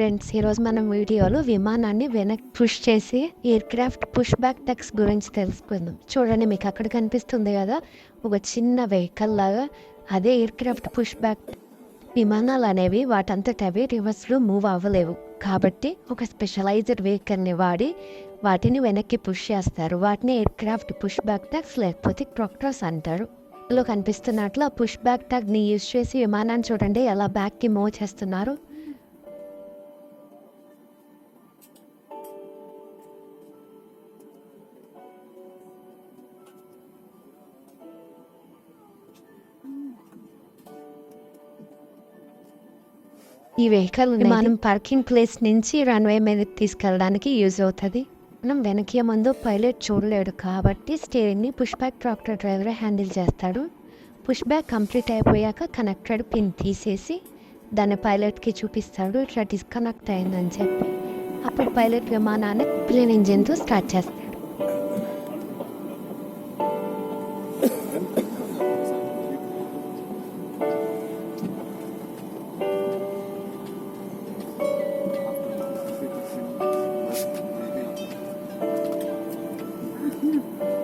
Friends ఈరోజు మనం వీడియోలో విమానాన్ని వెనక్కి పుష్ చేసి aircraft push back tugs గురించి తెలుసుకుందాం. చూడండి మీకు అక్కడ కనిపిస్తుంది కదా ఒక చిన్న వెహికల్ లాగా. అదే ఎయిర్ క్రాఫ్ట్ పుష్ బ్యాక్ విమానాలు అనేవి వాటంతట అవి రివర్స్లో మూవ్ అవ్వలేవు. కాబట్టి ఒక స్పెషలైజ్డ్ వెహికల్ని వాడి వాటిని వెనక్కి పుష్ చేస్తారు. వాటిని aircraft push back tugs లేకపోతే క్రాక్టర్స్ అంటారు. లో కనిపిస్తున్నట్లు ఆ పుష్ బ్యాక్ ట్యాగ్ని యూజ్ చేసి విమానాన్ని చూడండి ఎలా బ్యాక్కి మూవ్ చేస్తున్నారు. ఈ వెహికల్ మనం పార్కింగ్ ప్లేస్ నుంచి రన్వే మీదకి తీసుకెళ్ళడానికి యూజ్ అవుతుంది. మనం వెనకే ముందు పైలట్ చూడలేడు కాబట్టి స్టీరింగ్ని push back tractor driver handle చేస్తాడు. పుష్ బ్యాక్ కంప్లీట్ అయిపోయాక కనెక్టెడ్ పిన్ తీసేసి దాన్ని పైలట్కి చూపిస్తాడు. ఇట్లా డిస్కనెక్ట్ అయిందని చెప్పి. అప్పుడు పైలట్ విమానాన్ని ప్లేన్ ఇంజిన్తో స్టార్ట్ చేస్తాడు. Amen.